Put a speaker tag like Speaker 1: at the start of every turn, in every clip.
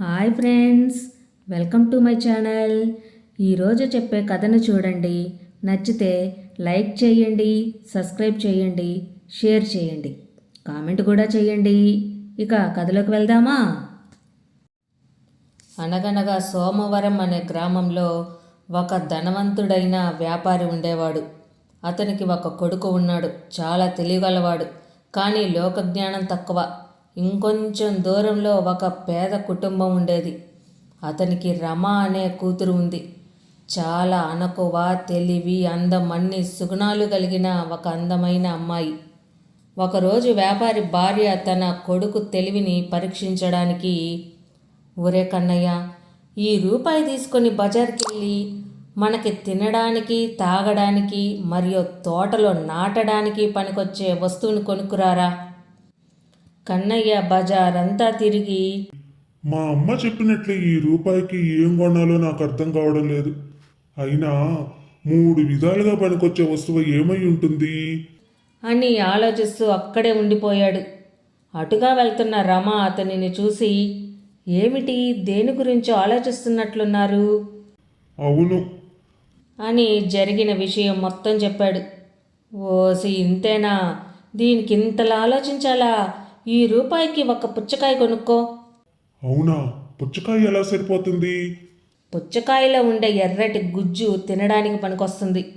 Speaker 1: Hi friends welcome to my channel. ఈరోజు చెప్పే కథను చూడండి. నచ్చితే లైక్ చేయండి సబ్స్క్రైబ్ చేయండి షేర్ చేయండి. కామెంట్ కూడా చేయండి. ఇక కథలోకి వెళ్దామా? అనగనగా సోమవరం అనే గ్రామంలో ఒక ధనవంతుడైన వ్యాపారి ఉండేవాడు. అతనికి ఒక కొడుకు ఉన్నాడు. చాలా తెలియగలవాడు. కానీ లోకజ్ఞానం తక్కువ. ఇంకొంచెం దూరంలో ఒక పేద కుటుంబం ఉండేది. అతనికి రమ అనే కూతురు ఉంది. చాలా అనకువ తెలివి అందం అన్ని సుగుణాలు కలిగిన ఒక అందమైన అమ్మాయి. ఒకరోజు వ్యాపారి భార్య తన కొడుకు తెలివిని పరీక్షించడానికి ఒరే కన్నయ్య ఈ రూపాయి తీసుకొని బజార్కి వెళ్ళి మనకి తినడానికి తాగడానికి మరియు తోటలో నాటడానికి పనికొచ్చే వస్తువుని కొనుక్కురారా? కన్నయ్య బజార్ అంతా తిరిగి
Speaker 2: మా అమ్మ చెప్పినట్లే ఈ రూపాయికి ఏం కొనాలో నాకు అర్థం కావడం లేదు. అయినా మూడు విధాలుగా పనికొచ్చే వస్తువు ఏమై ఉంటుంది?
Speaker 1: అని ఆలోచిస్తూ అక్కడే ఉండిపోయాడు. అటుగా వెళ్తున్న రమ అతనిని చూసి ఏమిటి? దేని గురించి ఆలోచిస్తున్నట్లున్నారు?
Speaker 2: అవును.
Speaker 1: అని జరిగిన విషయం మొత్తం చెప్పాడు. ఓసి ఇంతేనా? దీనికి ఇంతలా ఆలోచించాలా? ఈ రూపాయికి ఒక పుచ్చకాయ కొనుక్కో.
Speaker 2: అవునా? పుచ్చకాయ ఎలా సరిపోతుంది?
Speaker 1: పుచ్చకాయలో ఉండే ఎర్రటి గుజ్జు తినడానికి పనికొస్తుంది.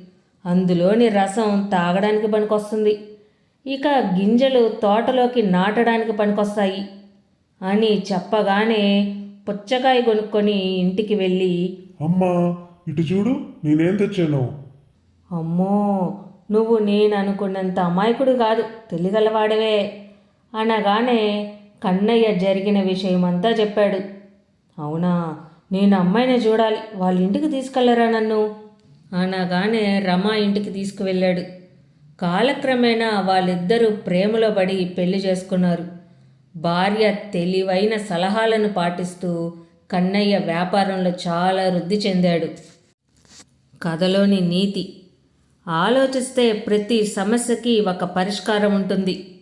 Speaker 1: అందులోని రసం తాగడానికి పనికొస్తుంది. ఇక గింజలు తోటలోకి నాటడానికి పనికొస్తాయి. అని చెప్పగానే పుచ్చకాయ కొనుక్కొని ఇంటికి వెళ్ళి
Speaker 2: అమ్మా ఇటు చూడు నేనేం తెచ్చాను.
Speaker 1: అమ్మో నువ్వు నేను అనుకున్నంత అమాయకుడు కాదు తెలిగలవాడవే అనగానే కన్నయ్య జరిగిన విషయమంతా చెప్పాడు. అవునా నేను అమ్మాయిని చూడాలి వాళ్ళ ఇంటికి తీసుకెళ్ళరా నన్ను? అనగానే రమ ఇంటికి తీసుకువెళ్ళాడు. కాలక్రమేణా వాళ్ళిద్దరూ ప్రేమలో పడి పెళ్ళి చేసుకున్నారు. భార్య తెలివైన సలహాలను పాటిస్తూ కన్నయ్య వ్యాపారంలో చాలా వృద్ధి చెందాడు. కథలోని నీతి. ఆలోచిస్తే ప్రతి సమస్యకి ఒక పరిష్కారం ఉంటుంది.